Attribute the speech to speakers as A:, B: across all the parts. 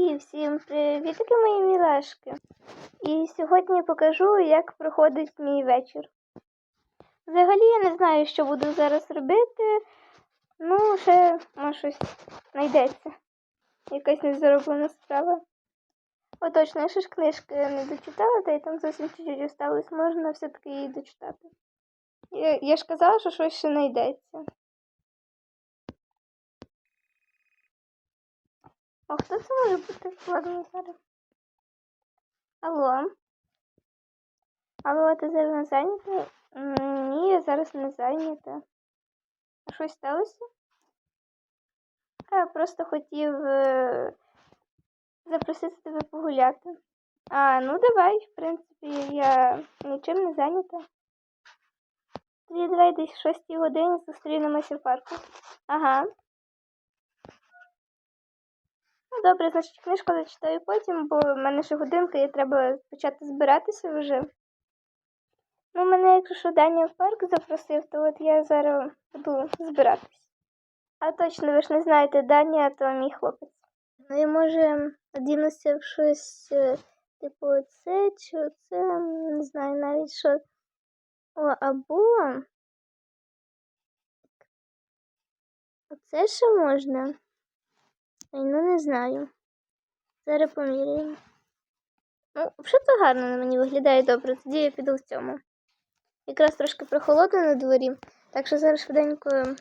A: І всім привітки, мої мілашки. І сьогодні я покажу, як проходить мій вечір. Взагалі я не знаю, що буду зараз робити. Ну, ще може щось знайдеться. Якась незароблена справа. О, точно, я ще ж книжки не дочитала, та й там зовсім чуть-чуть осталось, можна все-таки її дочитати. Я, я ж казала, що щось ще знайдеться. О, хто це може бути? Ладно, зараз. Алло. Алло, ти зараз не зайнята? Ні, я зараз не зайнята. А щось сталося? А, я просто хотів е, запросити тебе погуляти. А, ну давай, в принципі, я нічим не зайнята. Тоді давай десь в 6 годині зустрінемося в парку. Ага. Ну, добре, значить, книжку зачитаю потім, бо в мене ще годинка і треба почати збиратися вже. Ну, мене, якщо що Даня в парк запросив, то от я зараз буду збиратись. А точно, ви ж не знаєте, Даня то мій хлопець. Ну і може одінуся в щось, е, типу, це чи це, не знаю навіть що. О, або. Оце ще можна. Ой, ну не знаю. Зараз поміряємо. Ну, взагалі то гарно на мені виглядає добре, тоді я піду в цьому. Якраз трошки прохолодно на дворі, так що зараз швиденько е,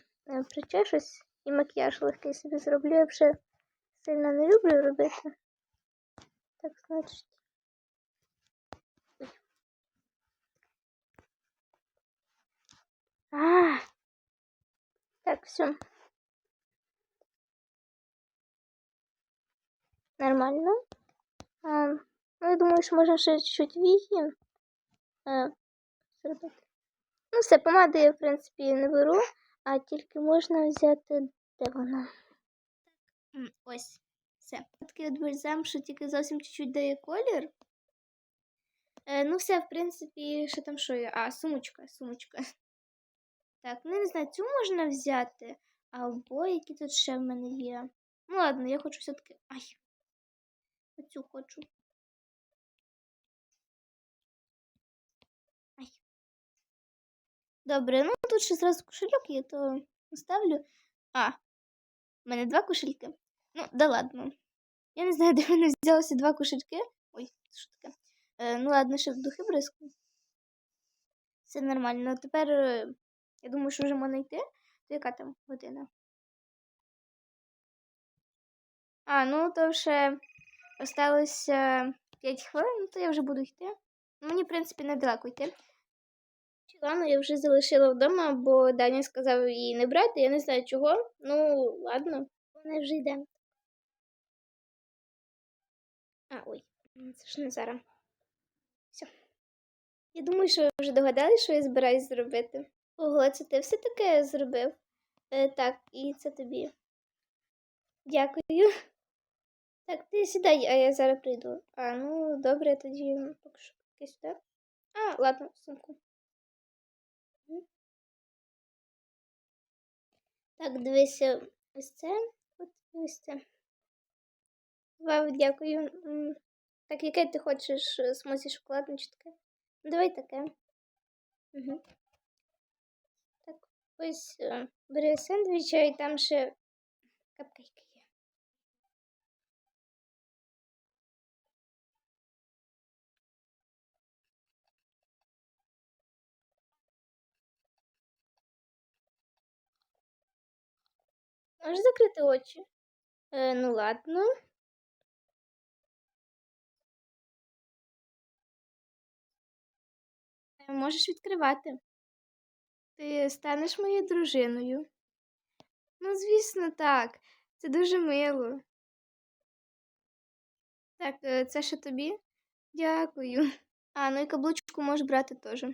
A: причешусь і макіяж легкий собі зроблю. Я вже сильно не люблю робити. Так, значить. А, так, все. Нормально. А, ну, я думаю, що можна ще чуть-чуть вії е, зробити. Ну, все, помади я, в принципі, не беру, а тільки можна взяти, де вона. Ось, все. Такий от бальзам, що тільки зовсім чуть-чуть дає колір. Е, ну, все, в принципі, що там що є? А, сумочка, сумочка. Так, ну не знаю, цю можна взяти, або які тут ще в мене є. Ну ладно, я хочу все-таки. Ай. Оцю хочу. Ай. Добре, ну тут ще зразу кошельок є, то ставлю. А, в мене два кошельки. Ну, да ладно. Я не знаю, де в мене взялося два кошельки. Ой, що таке? Е, ну ладно, ще духи бризку. Все нормально. Тепер е, я думаю, що вже можна йти. То яка там година? А, ну то ще осталося 5 хвилин, то я вже буду йти. Мені, в принципі, недалеко йти. Ладно, я вже залишила вдома, бо Даня сказав її не брати, я не знаю чого. Ну, ладно, вона вже йде. А, ой, це ж не зараз. Все. Я думаю, що ви вже догадалися, що я збираюсь зробити. Ого, це ти все таке зробив? Е, так, і це тобі. Дякую. Так, ти сідай, а я зараз прийду. А, ну добре, тоді поки що сюди. А, ладно, сумку. Так, дивися, ось це. От ось це. Вау, дякую. Так, яке ти хочеш е, смузі шоколадне чи таке? Ну, Давай таке. Угу. Так, ось е, бери сендвіча і там ще капкейки Можеш закрити очі? Е, ну ладно. Е, Можеш відкривати. Ти станеш моєю дружиною. Ну, звісно, так. Це дуже мило. Так, е, це ще тобі? Дякую. А, ну і каблучку можеш брати теж.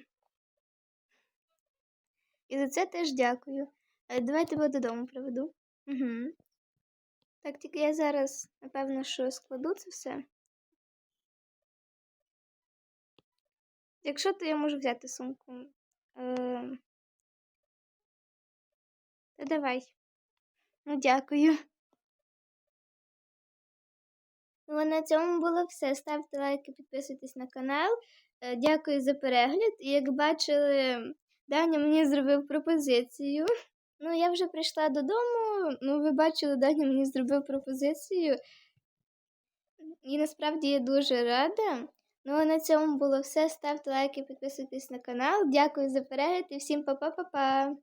A: І за це теж дякую. Е, Давай тебе додому приведу. Угу. Так, тільки я зараз, напевно, що складу це все. Якщо, то я можу взяти сумку. Е... Та давай. Ну, дякую. Ну, а на цьому було все. Ставте лайки, підписуйтесь на канал. Е, Дякую за перегляд. І як бачили, Даня мені зробив пропозицію. Ну, я вже прийшла додому. Ну, ви бачили, Даня мені зробив пропозицію. І насправді я дуже рада. Ну, а на цьому було все. Ставте лайки, підписуйтесь на канал. Дякую за перегляд і всім па-па-па-па.